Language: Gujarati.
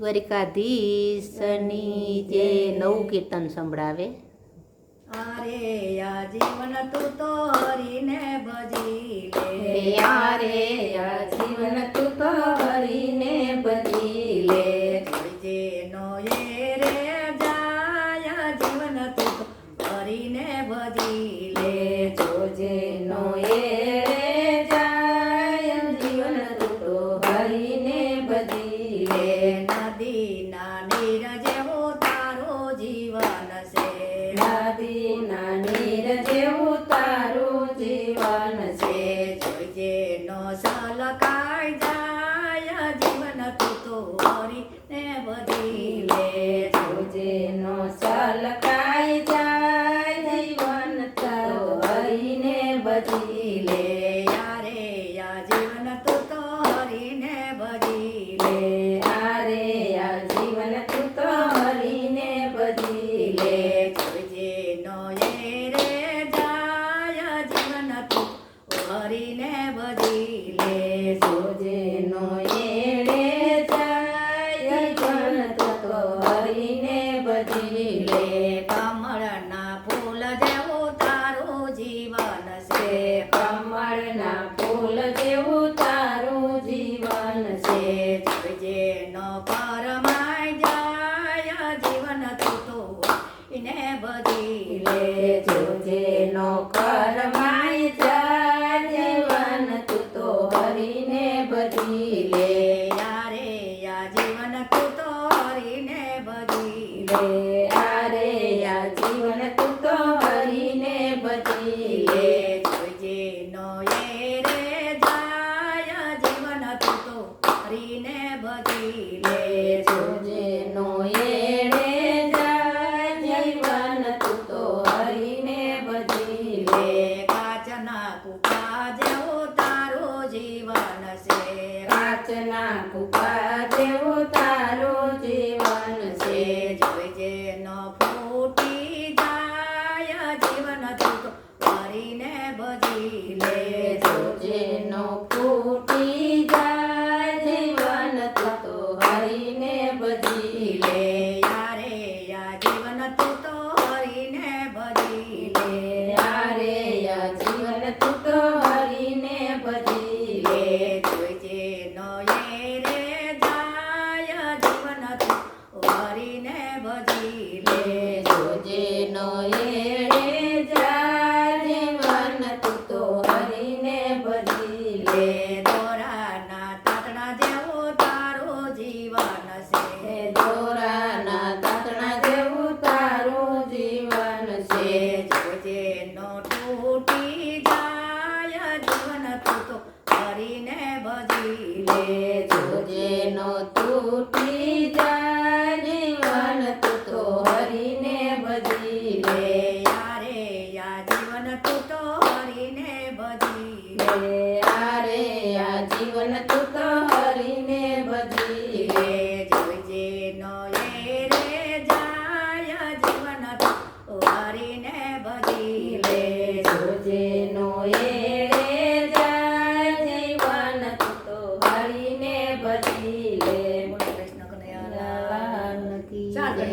દ્વારિકાધીશની જે નવું કીર્તન સંભળાવે. અરે આ જીવન તું તો હરીને ભજી લે. આરે આ જીવન તું તોરીને ભજી લે. એ રે જાય જીવન તું તો ભજી લે. જોજે નો એ તો હરીને ભજી લે જોજે નો સલકાઈ જાય જીવન તારો હરીને બધી લે. યારે આ જીવન તું તો હરીને ભજી લે. લે આરે આ જીવન તું તો હરીને બધી લે. જોઈજે નો એ રે જાય જીવન તું હરીને ભજી લે. જોજે નો બધી લે કમળના ફૂલ જેવું તારું જીવન છે. કમળના ફૂલ જેવું તારું જીવન છે. જોઈજે નો પરમાઈ જાય જીવન તું તો એને બધી લે. જોજે નો લે આરે આ જીવન તું તો હરીને બધી લે. જોજે નો એ રે જાય જીવન તું તો હરીને ભજી લે. જોજે નો એડે જાય જીવન તું તો હરીને બધી લે. કાચના કુકા હરીને ભજી લે જેનો નો જીવન છે. દોરાના તાતણા જેવું તારું જીવન છે. જોજે નો તૂટી જાય જીવન તું તો હરીને ભજી લે. જોજે નો તૂટી જાય જીવન તું તો હરીને બધી લે. યારે આ જીવન તું તો હરીને ભજી લે. લે આરે આ જીવન તું